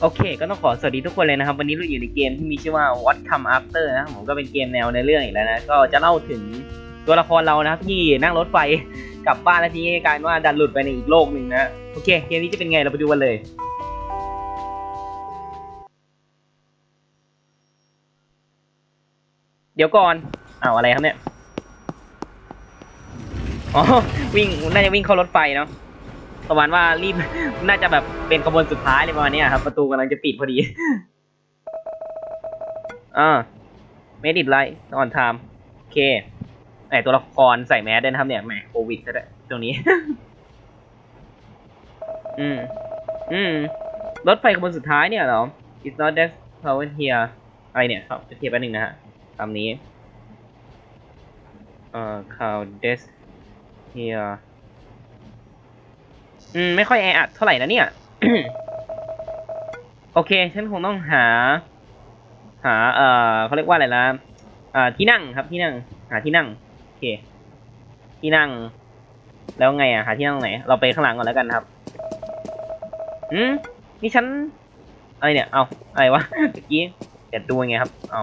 โอเค ก็ต้องขอสวัสดีทุกคนเลยนะครับ วันนี้เราอยู่ในเกมที่มีชื่อว่า What Come After นะครับผมก็เป็นเกมแนวในเรื่องอีกแล้วนะ ก็จะเล่าถึงตัวละครเรานะครับที่นั่งรถไฟกลับบ้านแล้วทีนี้กลายว่าดันหลุดไปในอีกโลกหนึ่งนะ โอเค เกมนี้จะเป็นไงเราไปดูกันเลย เดี๋ยวก่อนอ้าวอะไรครับเนี่ย อ๋อ วิ่ง น่าจะวิ่งเข้ารถไฟเนาะ ประมาณว่ารีบ น่าจะแบบเป็นขบวนสุดท้ายเลยประมาณนี้ครับ ประตูกำลังจะปิดพอดีอ่าไม่ดิดไลท์ออนไทม์โอเคไอตัวละครใส่แมสด้นะครับเนี่ยแหมโควิดซะด้วยตรงนี้ อืม อืม รถไฟขบวนสุดท้ายเนี่ยเหรอ it's not that power here อะไรเนี่ยครับจะเทียบแป๊บนึงนะฮะคำนี้ เอ่อ crowded here อืม ไม่ค่อยแออัดเท่าไหร่นะเนี่ย โอเค ฉันคงต้องหา หา เอ่อเขาเรียกว่าอะไรนะอ่าที่นั่งครับที่นั่ง หาที่นั่ง โอเค ที่นั่ง แล้วไงอะ หาที่นั่งตรงไหน เราไปข้างหลังก่อนแล้วกันครับอืมนี่ฉัน อะไรเนี่ย เอาอะไรวะเมื่อกี้เดี๋ยวดูไงครับ เอา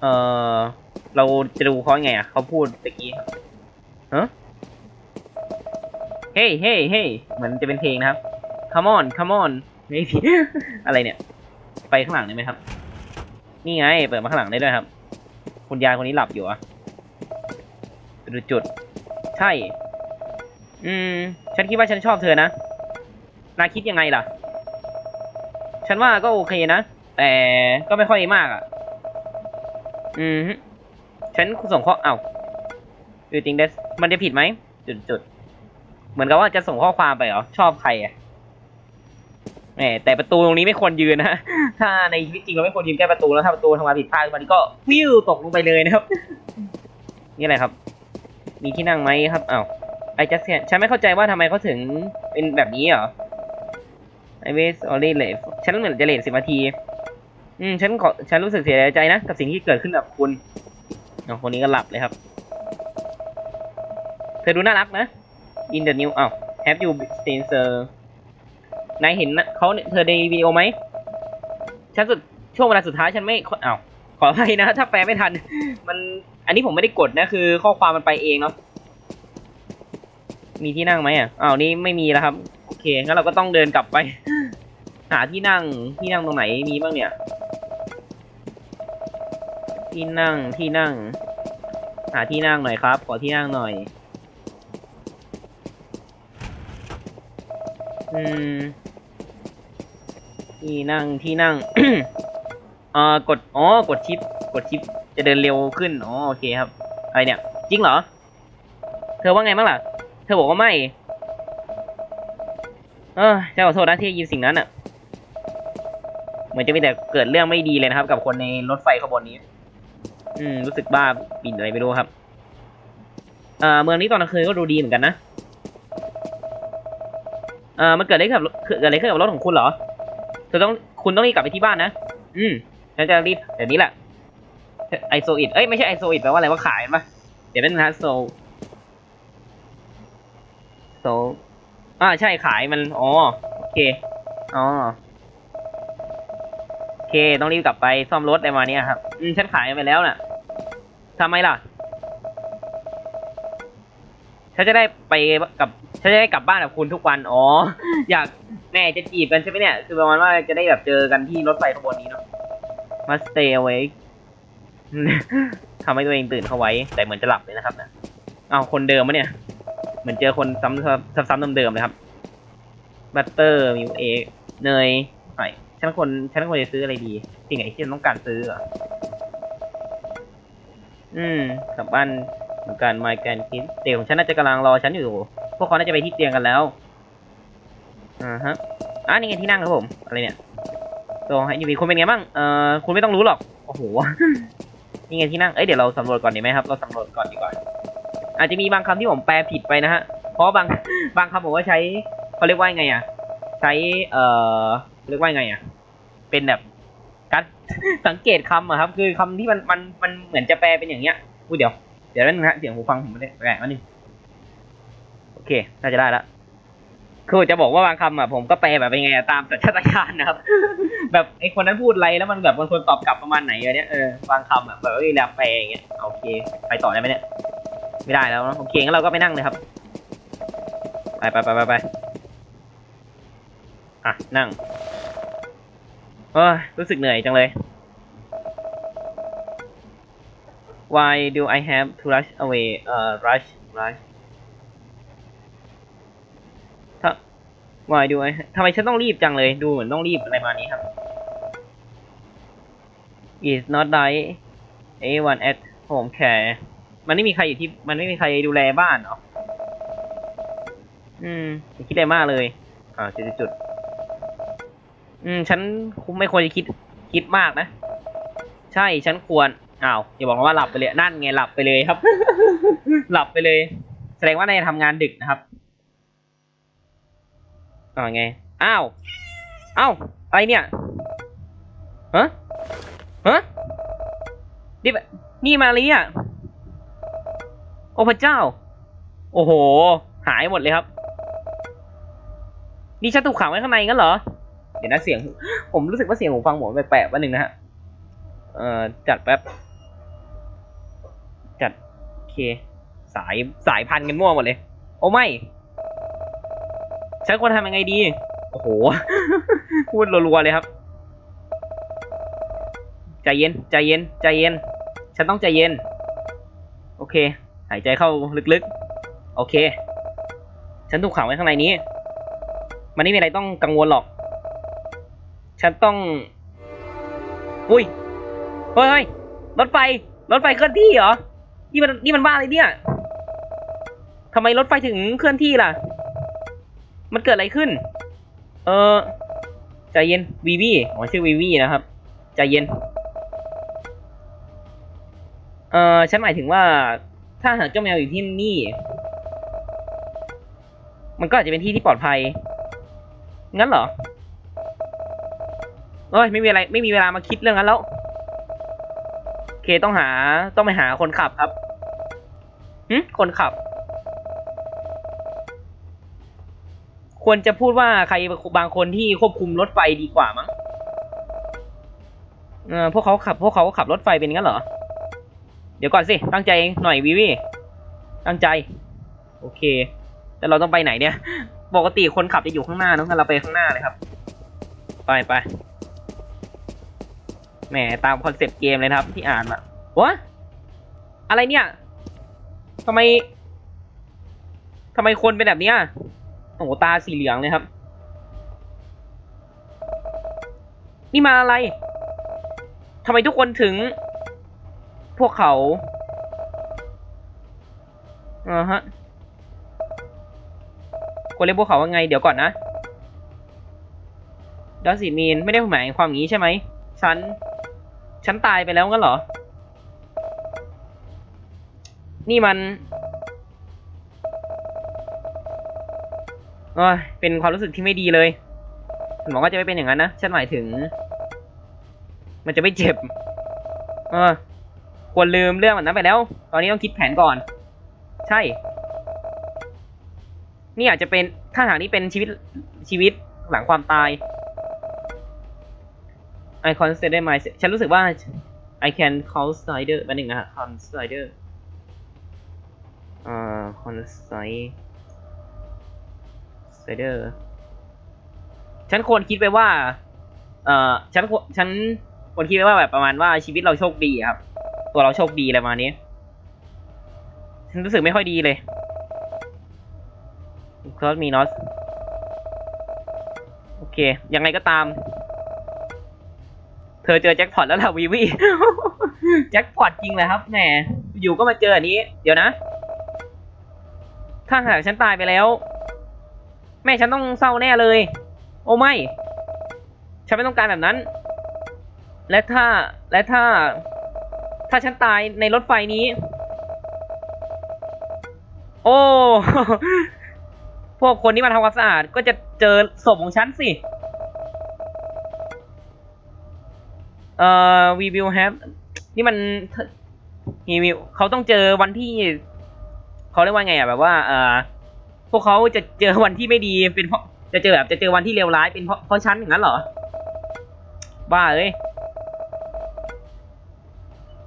เอ่อเราจะดูเขาไงอะ เขาพูดเมื่อกี้ฮะ ฮ้ยเฮ้ยเฮ้ยเหมือนจะเป็นเพลงนะครับ come on come on ไม่ผิดอะไรเนี่ย ไปข้างหลังได้ไหมครับ นี่ไง เปิดมาข้างหลังได้ด้วยครับ คุณยายคนนี้หลับอยู่อะดูจุด ใช่ อืม ฉันคิดว่าฉันชอบเธอนะ นายคิดยังไงล่ะ ฉันว่าก็โอเคนะ แต่ก็ไม่ค่อยมากอะอืม ฉันส่งข้อ เอ้าดูจริงเดสมันจะผิดไหม จุดจุด เหมือนกับว่าจะส่งข้อความไปเหรอ ชอบใครอะแหมแต่ประตูตรงนี้ไม่ควรยืนนะ ถ้าในชีวิตจริงเราไม่ควรยืนใกล้ประตูแล้วถ้าประตูทำงานผิดพลาดขึ้นมานี่ก็วิวตกลงไปเลยนะครับ นี่อะไรครับ มีที่นั่งไหมครับอ้าวไอจัสเซนฉันไม่เข้าใจว่าทำไมเขาถึงเป็นแบบนี้เหรอไอเวสออรี่เลฟฉันเหมือนจะเลทสิบนาที อืม ฉันขอฉันรู้สึกเสียใจนะ กับสิ่งที่เกิดขึ้นกับคุณอ๋อคนนี้ก็หลับเลยครับ เธอดูน่ารักนะ in the new อ้าว have you seen sir นายเห็นนะเขาเธอในวิดีโอไหมฉันสุดช่วงเวลาสุดท้ายฉันไม่อ้าวขออภัยนะ ถ้าแปลไม่ทัน มัน อันนี้ผมไม่ได้กดนะ คือข้อความมันไปเองเนาะ มีที่นั่งไหมอะ อ้าว นี่ไม่มีแล้วครับ โอเค งั้นเราก็ต้องเดินกลับไป หาที่นั่ง ที่นั่งตรงไหน มีบ้างเนี่ย ที่นั่ง ที่นั่ง หาที่นั่งหน่อยครับ ขอที่นั่งหน่อย อืม ที่นั่งที่นั่ง อ่อกด อ๋อ กดชิป กดชิป จะเดินเร็วขึ้น อ๋อ โอเคครับ อะไรเนี่ย จริงเหรอ เธอว่าไงบ้างล่ะ เธอบอกว่าไม่ เออฉันขอโทษนะที่ยินสิ่งนั้นอะ เหมือนจะมีแต่เกิดเรื่องไม่ดีเลยนะครับ กับคนในรถไฟขบวนนี้ อืม รู้สึกบ้าปิ่นอะไรไม่รู้ครับ อ่อเมืองนี้ตอนกลางคืนก็ดูดีเหมือนกันนะ เออมันเกิดอะไรขึ้นกับเกิดอะไรขึ้นกับรถของคุณเหรอเธอต้องคุณต้องรีบกลับไปที่บ้านนะ อืมฉันจะรีบเดี๋ยวนี้แหละไอโซอิดเอ้ยไม่ใช่ไอโซอิดแปลว่าอะไรว่าขายปะเดี๋ยวนั่นนะโซโซอ่าใช่ขายมันอ๋อโอเคอ๋อโอเค ต้องรีบกลับไปซ่อมรถอะไรมาเนี้ยครับอืมฉันขายไปแล้วน่ะทำไมล่ะฉันจะได้ไปกับ ฉันจะได้กลับบ้านกับคุณทุกวัน อ๋อ อยากแม่จะจีบกันใช่ไหมเนี่ย คือประมาณว่าจะได้แบบเจอกันที่รถไฟขบวนนี้เนาะ มา stay awake ทำให้ตัวเองตื่นเข้าไว้ แต่เหมือนจะหลับเลยนะครับนะเอาคนเดิมมะเนี่ย เหมือนเจอคนซ้ำซ้ำซ้ำเดิมๆเลยครับ บัตเตอร์มิวเอกเนยไอฉันควรฉันควรจะซื้ออะไรดี สิ่งไหนที่ฉันต้องการซื้อเหรออืมกลับบ้านเหมือนกันมาแกนคิดเตียงของฉันน่าจะกำลังรอฉันอยู่ พวกเขาน่าจะไปที่เตียงกันแล้ว อ่าฮะอ่านี่ไงที่นั่งครับผม อะไรเนี่ยตัวให้ยูวีคุณเป็นไงบ้าง เอ่อ คุณไม่ต้องรู้หรอก โอ้โห นี่ไงที่นั่ง เอ้ย เดี๋ยวเราสำรวจก่อนดีไหมครับ เราสำรวจก่อนดีกว่า อาจจะมีบางคำที่ผมแปลผิดไปนะฮะ เพราะบาง บางคำผมก็ใช้เขาเรียกว่าไงอะ ใช้ เอ่อ เรียกว่าไงอะ เป็นแบบการสังเกตคำอะครับ คือคำที่มัน มัน มันเหมือนจะแปลเป็นอย่างเงี้ยอุ้ยเดี๋ยว เดี๋ยวนั่นนะเสียงหูฟังผมไม่ได้แปลมาหนึ่ง เค น่าจะได้ละคือจะบอกว่าบางคำอะผมก็แปลแบบเป็นไงตามสัญชาตญาณนะครับ แบบไอคนนั้นพูดอะไรแล้วมันแบบมันควรตอบกลับประมาณไหนอะเนี้ยเออบางคำอะแบบว่าเวลาแปลอย่างเงี้ยโอเค ไปต่อได้ไหมเนี่ยไม่ได้แล้วเนอะโอเคงั้นเราก็ไปนั่งเลยครับ ไปไปไปไปไปอะนั่งเอ้ยรู้สึกเหนื่อยจังเลย Why do I have to rush away เอ่อ rush rush ถ้า Why do I ทำไมฉันต้องรีบจังเลย ดูเหมือนต้องรีบอะไรมานี้ครับ Is not like anyone at home care มันไม่มีใครอยู่ที่ มันไม่มีใครดูแลบ้านเหรออืมอย่าคิดอะไรมากเลย อ่าจุดจุดอืม ฉันไม่ควรจะคิด คิดมากนะ ใช่ ฉันควร อ้าว อย่าบอกนะว่าหลับไปเลย นั่นไงหลับไปเลยครับ หลับไปเลย แสดงว่านายทำงานดึกนะครับ อ่าไง อ้าว อ้าว อะไรเนี่ย ฮะ ฮะนี่แบนี่มาลีอะ โอ้พระเจ้า โอ้โห หายหมดเลยครับ นี่ฉันถูกขังไว้ข้างในงั้นเหรอ เดี๋ยวนะเสียง ผมรู้สึกว่าเสียงผมฟังผมแปลกๆวันหนึ่งนะฮะ เอ่อ จัดแป๊บ จัด โอเค สายสายพันกันมั่วหมดเลย โอ้ไม่ ฉันควรทำยังไงดี โอ้โห พูดรัวๆเลยครับ ใจเย็น ใจเย็น ใจเย็น ฉันต้องใจเย็น โอเค หายใจเข้าลึกๆ โอเค ฉันถูกขังไว้ข้างในนี้ มันไม่มีอะไรต้องกังวลหรอก ฉันต้อง อุ้ย เฮ้ยเฮ้ยรถไฟ รถไฟเคลื่อนที่เหรอ นี่มัน นี่มันบ้าอะไรเนี่ยทำไมรถไฟถึงเคลื่อนที่ล่ะ มันเกิดอะไรขึ้น เออใจเย็นวีวีอ๋อชื่อวีวีนะครับใจเย็น เออฉันหมายถึงว่า ถ้าหากเจ้าแมวอยู่ที่นี่ มันก็อาจจะเป็นที่ที่ปลอดภัย งั้นเหรอเอ้ยไม่มีอะไร ไม่มีเวลามาคิดเรื่องนั้นแล้วโอเคต้องหาต้องไปหาคนขับครับหึคนขับ ควรจะพูดว่าใครบางคนที่ควบคุมรถไฟดีกว่ามั้งเออพวกเขาขับ พวกเขาขับรถไฟเป็นงั้นเหรอ เดี๋ยวก่อนสิ ตั้งใจหน่อยวิวีตั้งใจ โอเค แต่เราต้องไปไหนเนี่ย ปกติคนขับจะอยู่ข้างหน้าเนอะงั้นเราไปข้างหน้าเลยครับ ไปไปแหมตามคอนเซปต์เกมเลยนะครับ ที่อ่านมาวะอะไรเนี่ยทำไมทำไมคนเป็นแบบนี้ โอ้โหตาสีเหลืองเลยครับ นี่มาอะไรทำไมทุกคนถึง พวกเขาอ่าฮะควรเรียกพวกเขาว่าไง เดี๋ยวก่อนนะดัส i มีนไม่ได้หมายความอย่างนี้ใช่ไหม ฉัน ฉันตายไปแล้วงั้นเหรอ นี่มัน โอ้ยเป็นความรู้สึกที่ไม่ดีเลยฉันบอกว่าจะไม่เป็นอย่างนั้นนะฉันหมายถึง มันจะไม่เจ็บเออควรลืมเรื่องมันนั้นไปแล้ว ตอนนี้ต้องคิดแผนก่อน ใช่ นี่อาจจะเป็นถ้าหากนี่เป็นชีวิตชีวิตหลังความตาย I consider my ฉันรู้สึกว่า I can consider แป๊บนึงนะฮะ consider อ่า consider ฉันควรคิดไปว่า เอ่อ ฉันควรฉันควรคิดไปว่าแบบประมาณว่าชีวิตเราโชคดีครับ ตัวเราโชคดีอะไรประมาณนี้ ฉันรู้สึกไม่ค่อยดีเลยคอสมีนอส โอเค ยังไงก็ตาม เธอเจอแจ็คพอตแล้วล่ะวีวีแจ็คพอตจริงเลยครับแหมอยู่ก็มาเจออันนี้ เดี๋ยวนะ ถ้าหากฉันตายไปแล้ว ม่ฉันต้องเศร้าแน่เลย โอ้ไม่ ฉันไม่ต้องการแบบนั้น และถ้าและถ้า ถ้าฉันตายในรถไฟนี้ โอ้ พวกคนที่มาทำความสะอาดก็จะเจอศพของฉันสิเอ่อ we will have นี่มัน we will เขาต้องเจอวันที่ เขาเรียกว่าไงอะแบบว่า เอ่อ พวกเขาจะเจอวันที่ไม่ดีเป็นเพราะจะเจอแบบจะเจอวันที่เลวร้ายเป็นเพราะเพราะฉันอย่างนั้นเหรอ บ้าเอ้ย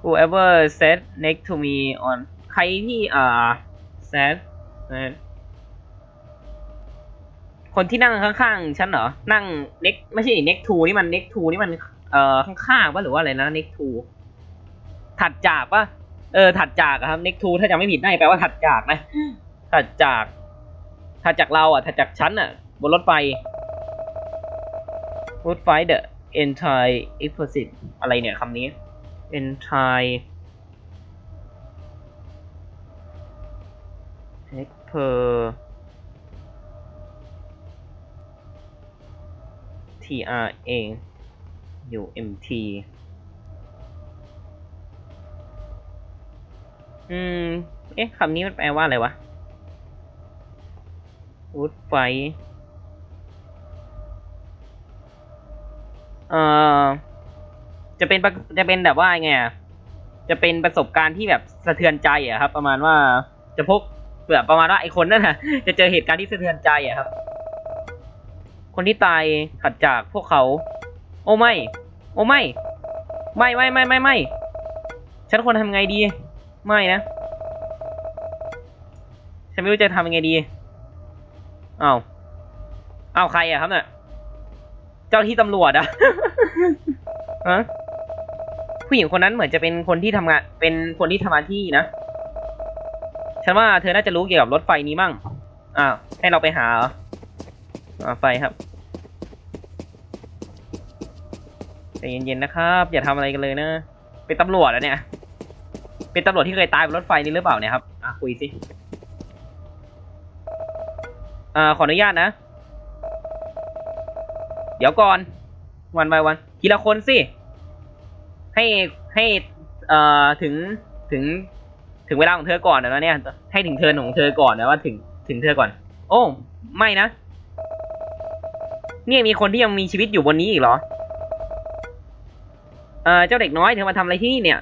whoever sat next to me on ใครที่อ่า sat คนที่นั่งข้างๆฉันเหรอ นั่ง next ไม่ใช่ next to นี่มัน next to นี่มันเอ่อข้างๆป่ะหรือว่าอะไรนะ next to ถัดจากป่ะ เออ ถัดจากครับ next to ถ้าจำไม่ผิดน่าจะแปลว่าถัดจากนะ ถัดจาก ถัดจากเราอะถัดจากฉันอะ บนรถไฟ รถไฟ the entire opposite อะไรเนี่ยคำนี้ entire per t r a u m t อืม เอ๊ะ คำนี้มันแปลว่าอะไรวะ วูดไฟเอ่อ จะเป็นจะเป็นแบบว่าไงอะจะเป็นประสบการณ์ที่แบบสะเทือนใจอะครับ ประมาณว่าจะพบแบบประมาณว่าไอคนนั่นน่ะจะเจอเหตุการณ์ที่สะเทือนใจอะครับ คนที่ตายถัดจากพวกเขา โอ้ไม่ โอ้ไม่ ไม่ไม่ไม่ไม่ไม่ฉันควรทำไงดี ไม่นะ ฉันไม่รู้จะทำยังไงดี อ้าวอ้าวใครอะครับเนี่ยเจ้าที่ตำรวจอะฮะผู้หญิงคนนั้นเหมือนจะเป็นคนที่ทำงาน เป็นคนที่ทำงานที่นี่นะฉันว่าเธอน่าจะรู้เกี่ยวกับรถไฟนี้มั่ง อ้าวให้เราไปหาเหรออ่าไฟครับใจเย็นๆนะครับ อย่าทำอะไรกันเลยนะ เป็นตำรวจอะเนี่ย เป็นตำรวจที่เคยตายบนรถไฟนี้หรือเปล่าเนี่ยครับ อะคุยสิ อ่าขออนุญาตนะ เดี๋ยวก่อน วันไปวัน ทีละคนสิ ให้ให้เอ่อถึงถึงถึงเวลาของเธอก่อนนะเนี่ย ให้ถึงเทิร์นของเธอก่อนนะว่าถึงถึงเธอก่อน โอ้ ไม่นะ เนี่ยมีคนที่ยังมีชีวิตอยู่บนนี้อีกเหรอเอ่อเจ้าเด็กน้อยเธอมาทำอะไรที่นี่เนี่ย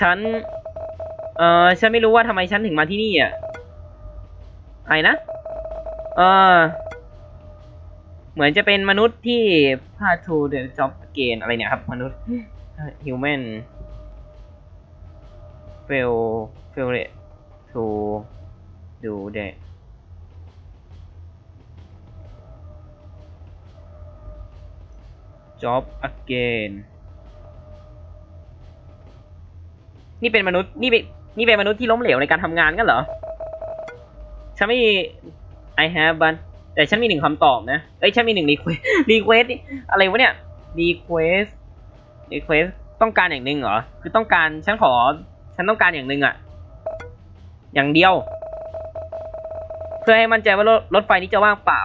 ฉัน เอ่อฉันไม่รู้ว่าทำไมฉันถึงมาที่นี่อะไอ้นะ เออ เหมือนจะเป็นมนุษย์ที่พา to the job again อะไรเนี่ยครับ มนุษย์ human fail fail to do that job again นี่เป็นมนุษย์นี่เป็นนี่เป็นมนุษย์ที่ล้มเหลวในการทำงานกันเหรอฉันไม่ I have but แต่ฉันมีหนึ่งคำตอบนะ เอ้ยฉันมีหนึ่ง request request นี่อะไรวะเนี่ย request request ต้องการอย่างหนึ่งเหรอ คือต้องการฉันขอ ฉันต้องการอย่างหนึ่งอะอย่างเดียว เพื่อให้มั่นใจว่ารถรถไฟนี้จะว่างเปล่า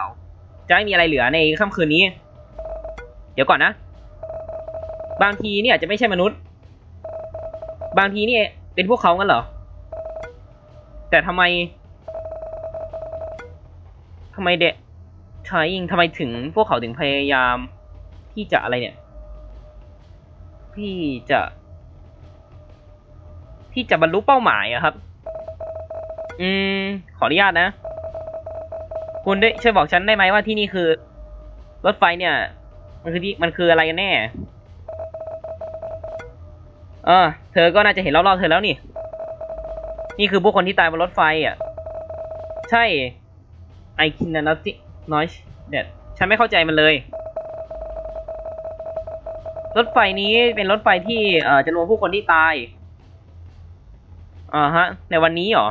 จะไม่มีอะไรเหลือในค่ำคืนนี้ เดี๋ยวก่อนนะ บางทีเนี่ยอาจจะไม่ใช่มนุษย์ บางทีนี่เป็นพวกเขากันเหรอ แต่ทำไมำไมเดะทายิงทำไมถึงพวกเขาถึงพยายาม ที่จะอะไรเนี่ย ที่จะ ที่จะบรรลุเป้าหมายอะครับ อืม ขออนุญาตนะ คุณได้ช่วยบอกฉันได้ไหมว่าที่นี่คือ รถไฟเนี่ย มันคือที่มันคืออะไรกันแน่เออเธอก็น่าจะเห็นรอบๆเธอแล้วนี่ นี่คือผู้คนที่ตายบนรถไฟอะ ใช่ I cannot noise that ฉันไม่เข้าใจมันเลย รถไฟนี้เป็นรถไฟที่เอ่อจะรวมผู้คนที่ตายอ่าฮะ ในวันนี้เหรอ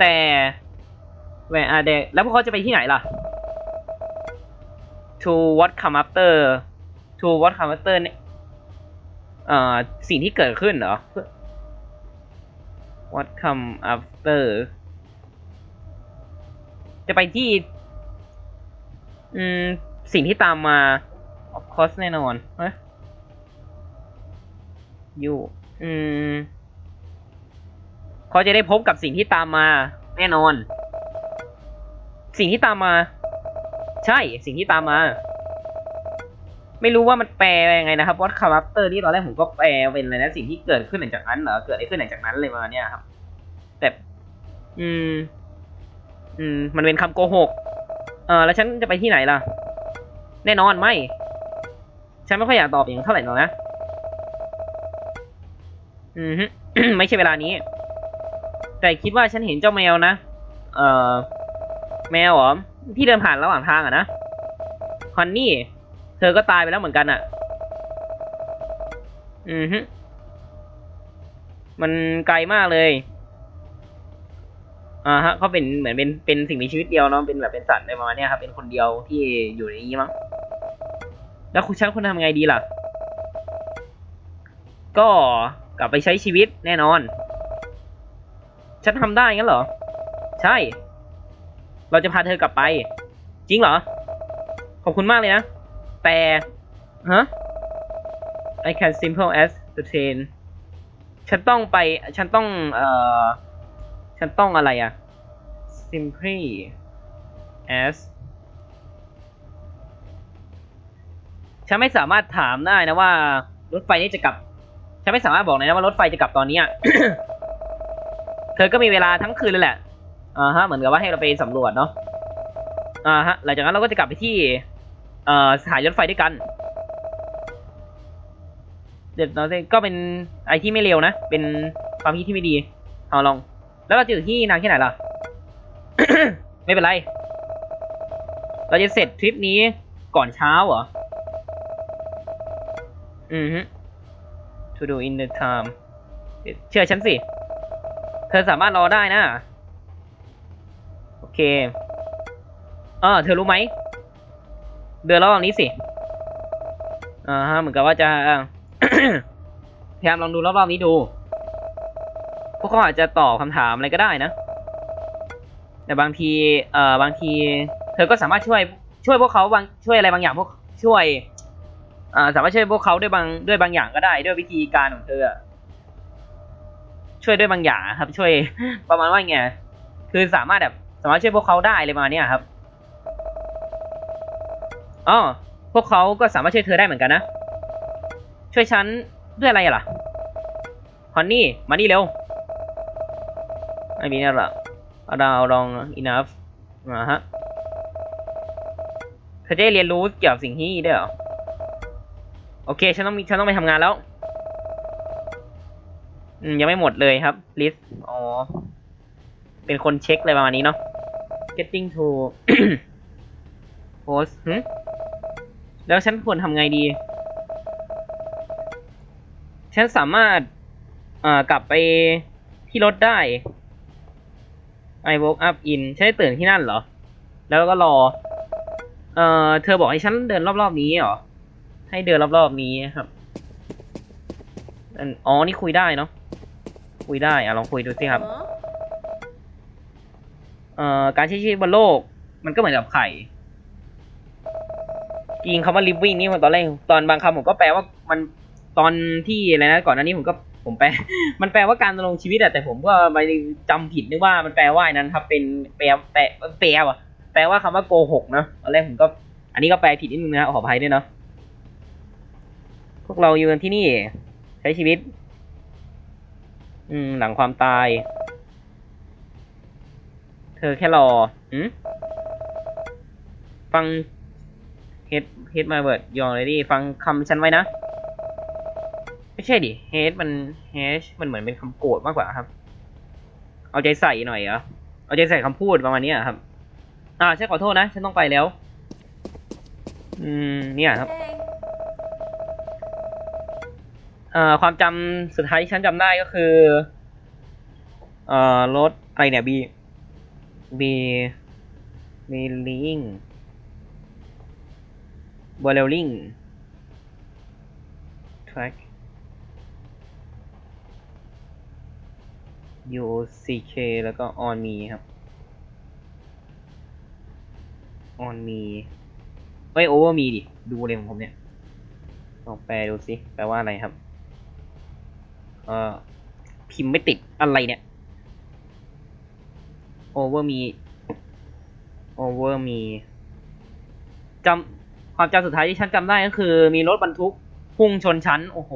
แต่ where are they แล้วพวกเขาจะไปที่ไหนล่ะ to what come after to what come after เนี่ยเอ่อสิ่งที่เกิดขึ้นเหรอ what come after จะไปที่ อืม สิ่งที่ตามมา of course แน่นอนเฮ้ยอยู่ อืมเขาจะได้พบกับสิ่งที่ตามมา แน่นอน สิ่งที่ตามมา ใช่ สิ่งที่ตามมา ไม่รู้ว่ามันแปลยังไงนะครับ what come after ที่ตอนแรกผมก็แปลเป็นอะไรนะสิ่งที่เกิดขึ้นหลังจากนั้นเหรอเกิดอะไรขึ้นหลังจากนั้นเลยประมาณเนี้ยครับ แต่ อืม อืม มันเป็นคำโกหกเออแล้วฉันจะไปที่ไหนล่ะ แน่นอนไม่ ฉันไม่ค่อยอยากตอบอย่างเท่าไหร่หรอกนะ อืมไม่ใช่เวลานี้ แต่คิดว่าฉันเห็นเจ้าแมวนะ เอ่อแมวเหรอ ที่เดินผ่านระหว่างทางอะนะคอนนี่ เธอก็ตายไปแล้วเหมือนกันอะอืมฮึมันไกลมากเลย อ่าฮะเขาเป็นเหมือนเป็นเป็นสิ่งมีชีวิตเดียวเนาะเป็นแบบเป็นสัตว์ในประมาณนี้ครับเป็นคนเดียวที่อยู่ในนี้มั้งแล้วคุณฉันคุณทำไงดีล่ะ ก็กลับไปใช้ชีวิตแน่นอน ฉันทำได้งั้นเหรอ ใช่ เราจะพาเธอกลับไป จริงเหรอ ขอบคุณมากเลยนะ แต่ฮะ I can simple as the train ฉันต้องไป ฉันต้อง เอ่อ ฉันต้องอะไรอะ simply as ฉันไม่สามารถถามได้นะว่ารถไฟนี้จะกลับ ฉันไม่สามารถบอกเลยนะว่ารถไฟจะกลับตอนนี้อะเธอก็มีเวลาทั้งคืนเลยแหละ อ่าฮะ เหมือนกับว่าให้เราไปสำรวจเนาะ อ่าฮะ หลังจากนั้นเราก็จะกลับไปที่ เอ่อสถานรถไฟด้วยกัน เดี๋ยวเราจะก็เป็นไอที่ไม่เร็วนะ เป็นความคิดที่ไม่ดี เอาลอง แล้วเราจะอยู่ที่นานแค่ไหนล่ะ ไม่เป็นไร เราจะเสร็จทริปนี้ก่อนเช้าเหรอ อือฮึ to do in the time เชื่อฉันสิ เธอสามารถรอได้นะ โอเค เออเธอรู้ไหม เดินรอบนี้สิ อ่าฮะ เหมือนกับว่าจะพยายามลองดูรอบๆนี้ดู พวกเขาอาจจะตอบคำถามอะไรก็ได้นะ แต่บางทีเอ่อบางที เธอก็สามารถช่วยช่วยพวกเขาบางช่วยอะไรบางอย่างพวกช่วยอ่าสามารถช่วยพวกเขาด้วยบางด้วยบางอย่างก็ได้ ด้วยวิธีการของเธอช่วยด้วยบางอย่างครับ ช่วยประมาณว่าไงคือสามารถแบบสามารถช่วยพวกเขาได้เลยปรมาเนี้ยครับอ๋อพวกเขาก็สามารถช่วยเธอได้เหมือนกันนะ ช่วยฉันด้วยอะไรล่ะฮอนนี่ มานี่เร็ว ไม่มีนั่นหรอกเราลอง enough อ่าฮะเธอจะได้เรียนรู้เกี่ยวกับสิ่งที่นี่ด้เหรอ โอเค ฉันต้องมีฉันต้องไปทำงานแล้ว อืม ยังไม่หมดเลยครับ list อ๋อ เป็นคนเช็คอะไรประมาณนี้เนาะ getting to post หึแล้วฉันควรทำไงดี ฉันสามารถ อ่อกลับไปที่รถได้ I woke up in ฉันได้ตื่นที่นั่นเหรอ แล้วก็รอ เอ่อ เธอบอกให้ฉันเดินรอบๆนี้เหรอ ให้เดินรอบๆนี้ครับอันอ๋อ นี่คุยได้เนาะ คุยได้ อะลองคุยดูสิครับ เอ่อ การใช้ชีวิตบนโลก มันก็เหมือนกับไข่จริงคำว่า living นี่มันตอนแรกตอนบางคำผมก็แปลว่ามันตอนที่อะไรนะก่อนหน้านี้ผมก็ ผมแปล มันแปลว่าการดำรงชีวิตอะแต่ผมก็ไปจำผิดนึกว่ามันแปลว่าไอ้นั้นครับเป็นแปลแปลแปลว่ะแปลว่าคำว่าโกหกนะตอนแรกผมก็ อันนี้ก็แปลผิดนิดนึงนะขออภัยด้วยเนาะพวกเราอยู่กันที่นี่ ใช้ชีวิต อืม หลังความตาย เธอแค่รออืมฟัง head head my word you already ฟังคำฉันไว้นะ ไม่ใช่ดิ head มัน h มันเหมือนเป็นคำโกรธมากกว่าครับ เอาใจใส่หน่อยเหรอ เอาใจใส่คำพูดประมาณนี้ครับ อ่าฉันขอโทษนะ ฉันต้องไปแล้ว อืม เนี่ยครับเอ่อความจำสุดท้ายที่ฉันจำได้ก็คือ เอ่อรถอะไรเนี่ย B B B Ling b o l e r i n g Track U C K แล้วก็ On Me ครับ On Me เอ้ย Over Me ดิ ดูเลยของผมเนี่ย ลองแปลดูสิแปลว่าอะไรครับ เอ่อ พิมพ์ไม่ติดอะไรเนี่ย over me over me จำความจำสุดท้ายที่ฉันจำได้ก็คือ มีรถบรรทุกพุ่งชนฉัน โอ้โห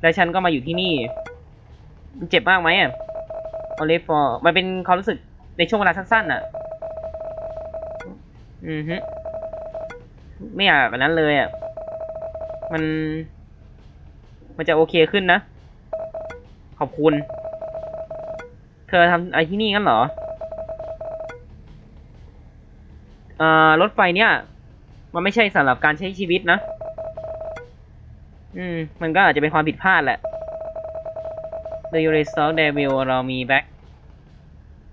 และฉันก็มาอยู่ที่นี่ มันเจ็บมากไหมอะ only for มันเป็นความรู้สึกในช่วงเวลาสั้นๆอะ อือฮึไม่อยากแบบนั้นเลยอะ มัน มันจะโอเคขึ้นนะ ขอบคุณ เธอทำอะไรที่นี่งั้นเหรอเอ่อรถไฟเนี่ย มันไม่ใช่สำหรับการใช้ชีวิตนะ อืม มันก็อาจจะเป็นความผิดพลาดแหละ The r e s o r Devil เรามีแบ็ค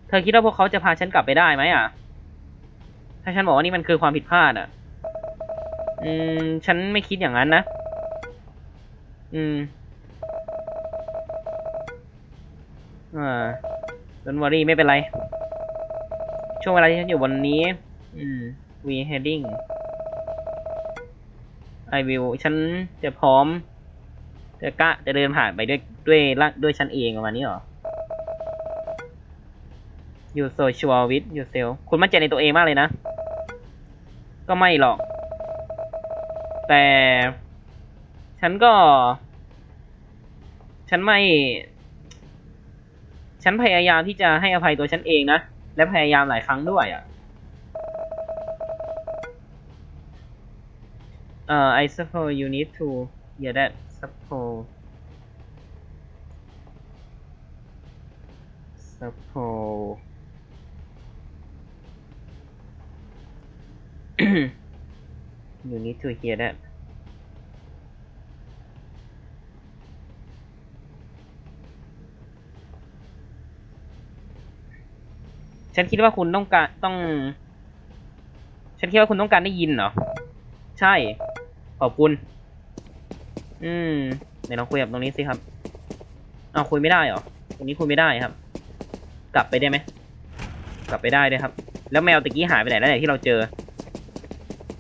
เธอคิดว่าพวกเขาจะพาฉันกลับไปได้ไหมอะ ถ้าฉันบอกว่านี่มันคือความผิดพลาดอะ อืม ฉันไม่คิดอย่างนั้นนะ อืมอ่าดนวอรี่ไม่เป็นไร ช่วงเวลาที่ฉันอยู่บนนี้ อืม we heading I will ฉันจะพร้อม จะกะจะเดินผ่านไปด้วยด้วยร่างด้วยฉันเองประมาณนี้เหรอ you so sure with yourself คุณมั่นใจในตัวเองมากเลยนะ ก็ไม่หรอก แต่ ฉันก็ ฉันไม่ ฉันพยายามที่จะให้อภัยตัวฉันเองนะ และพยายามหลายครั้งด้วยอะเอ่อ I suppose you need to hear that suppose suppose you need to hear that ฉันคิดว่าคุณต้องการต้อง ฉันคิดว่าคุณต้องการได้ยินเหรอ ใช่ ขอบคุณ อืมไหนลองคุยกับตรงนี้สิครับเอาคุยไม่ได้เหรอตรงนี้คุยไม่ได้ครับ กลับไปได้ไหมกลับไปได้ด้วยครับ แล้วแมวตะกี้หายไปไหนแล้วเนี่ยที่เราเจอ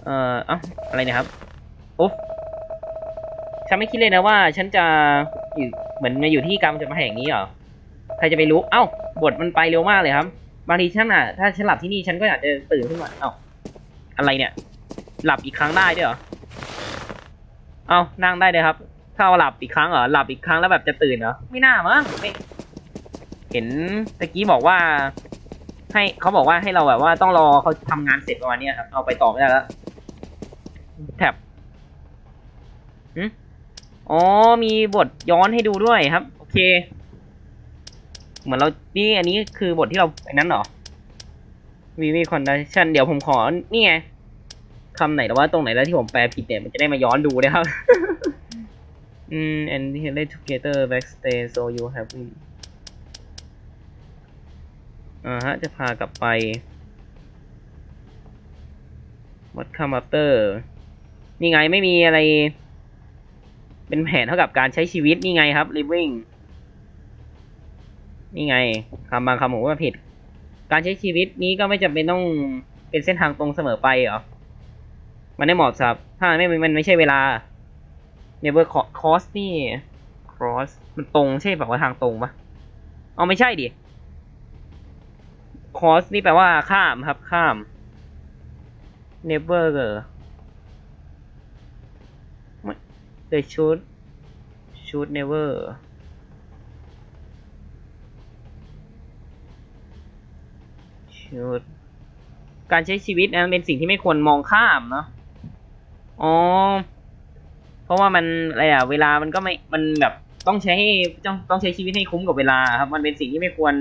เอ่อเอ้าอะไรเนี่ยครับโอุ๊บฉันไม่คิดเลยนะว่า ฉันจะอยู่เหมือนมาอยู่ที่กรรมจะมาแห่งนี้เหรอใครจะไปรู้ เอ้า บทมันไปเร็วมากเลยครับ บางทีฉันอะ ถ้าฉันหลับที่นี่ฉันก็อยากจะตื่นขึ้นมา เอ้า อะไรเนี่ย หลับอีกครั้งได้ด้วยเหรอ เอานั่งได้เลยครับ ถ้าเอาหลับอีกครั้งเหรอ หลับอีกครั้งแล้วแบบจะตื่นเหรอ ไม่น่ามั้งเห็นตะกี้บอกว่า ให้เขาบอกว่าให้เราแบบว่าต้องรอเขาทำงานเสร็จประมาณนี้ครับ เอาไปต่อไม่ได้แล้ว แท็บอ๋อ มีบทย้อนให้ดูด้วยครับ โอเค เหมือนเรา นี่อันนี้คือบทที่เราไอ้นั้นเหรอวีวีคอนดัชันเดี๋ยวผมขอ นี่ไง คำไหนแต่ว่าตรงไหนแล้วที่ผมแปลผิดเนี่ยมันจะได้มาย้อนดูนะครับ อืม and he together backstage so you happy อ่าฮะ จะพากลับไป what come after นี่ไงไม่มีอะไร เป็นแผนเท่ากับการใช้ชีวิตนี่ไงครับ living นี่ไงคำบางคำผมว่าผิด การใช้ชีวิตนี้ก็ไม่จำเป็นต้องเป็นเส้นทางตรงเสมอไปเหรอ มันได้เหมาะครับ ถ้าไม่มันไม่ใช่เวลา never cross นี่ cross มันตรงใช่แบบว่าทางตรงปะเอาไม่ใช่ดิ cross นี่แปลว่าข้ามครับข้าม never the should should never ชุดการใช้ชีวิตนะเป็นสิ่งที่ไม่ควรมองข้ามเนาะ อ๋อ เพราะว่ามันอะไรอะเวลามันก็ไม่ มันแบบต้องใช้ให้ต้องต้องใช้ชีวิตให้คุ้มกับเวลาครับ มันเป็นสิ่งที่ไม่ควร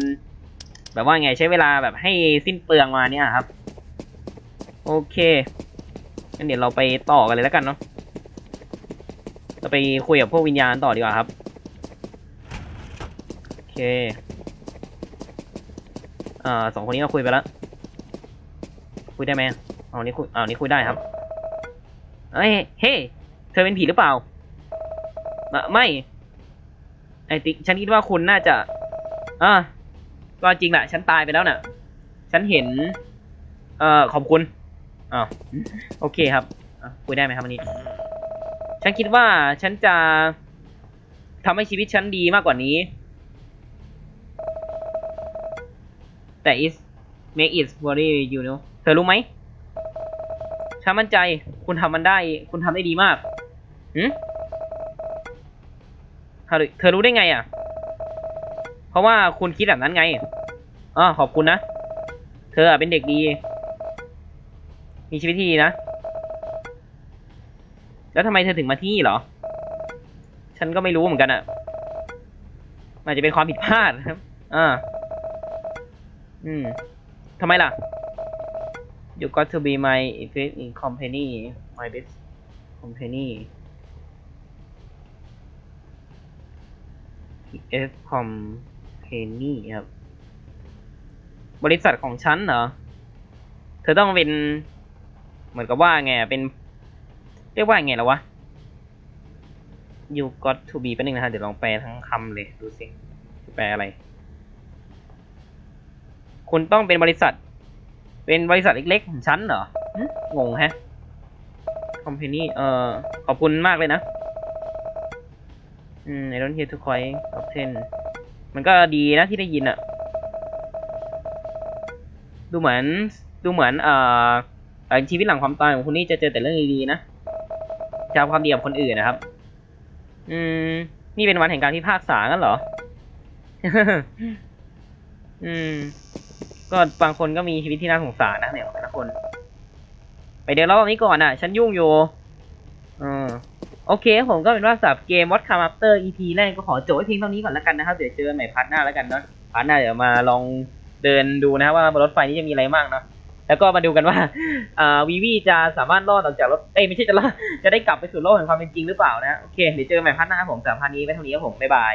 แบบว่าไงใช้เวลาแบบให้สิ้นเปลืองมาเนี่ยครับ โอเคงั้นเดี๋ยวเราไปต่อกันเลยแล้วกันเนาะเราไปคุยกับพวกวิญญาณต่อดีกว่าครับ โอเคอ่าสองคนนี้เราคุยไปแล้ว คุยได้ไหมเอานี้คุยเอานี้คุยได้ครับ เอ้ยเฮ้เธอเป็นผีหรือเปล่า ไม่ ไอติ๊กฉันคิดว่าคุณน่าจะอ่าก็จริงแหละฉันตายไปแล้วน่ะ ฉันเห็น เอ่อขอบคุณอ้าวโอเคครับคุยได้ไหมครับวันนี้ ฉันคิดว่าฉันจะทำให้ชีวิตฉันดีมากกว่านี้ แต่ is make it very you know เธอรู้ไหม ฉันมั่นใจคุณทำมันได้ คุณทำได้ดีมากหืมเธอรู้ได้ไงอะ เพราะว่าคุณคิดแบบนั้นไงอ๋อขอบคุณนะ เธอเป็นเด็กดี มีชีวิตที่ดีนะ แล้วทำไมเธอถึงมาที่นี่เหรอ ฉันก็ไม่รู้เหมือนกันอะอาจจะเป็นความผิดพลาดครับ อ่า อืมทำไมล่ะ You got to be my best in company my best company F company ครับ บริษัทของฉันเหรอ เธอต้องเป็น เหมือนกับว่าไง เป็น เรียกว่าไงแล้ววะ You got to be แป๊บนึงนะครับเดี๋ยวลองแปลทั้งคำเลย ดูสิ แปลอะไร คุณต้องเป็นบริษัท เป็นบริษัทเล็กๆของฉันเหรอหึงงแฮะ company เอ่อขอบคุณมากเลยนะอืม I don't hear to quite often มันก็ดีนะที่ได้ยินอะดูเหมือนดูเหมือนเอ่อเอ่อชีวิตหลังความตายของคุณนี่จะเจอแต่เรื่องดีๆนะจะเอาความดีกับคนอื่นนะครับ อืม นี่เป็นวันแห่งการพิพากษางั้นเหรอ อืม ก็บางคนก็มีชีวิตที่น่าสงสารนะเนี่ยแต่ละคน ไปเดี๋ยวรอบนี้ก่อนอะ ฉันยุ่งอยู่อืมโอเค ผมก็เป็นว่าสับเกม What Come After EP แรกก็ขอจบไว้เพียงเท่านี้ก่อนแล้วกันนะครับ เดี๋ยวเจอกันใหม่พาร์ทหน้าแล้วกันเนาะพาร์ทหน้าเดี๋ยวมาลองเดินดูนะครับว่าบนรถไฟนี้จะมีอะไรบ้างเนาะแล้วก็มาดูกันว่าอ่าวีวีจะสามารถรอดออกจากรถเอ้ยไม่ใช่จะรอดจะได้กลับไปสู่โลกแห่งความเป็นจริงหรือเปล่านะโอเคเดี๋ยวเจอกันใหม่พาร์ทหน้าผมสำหรับพาร์ทนี้ไว้เท่านี้ครับผมบ๊ายบาย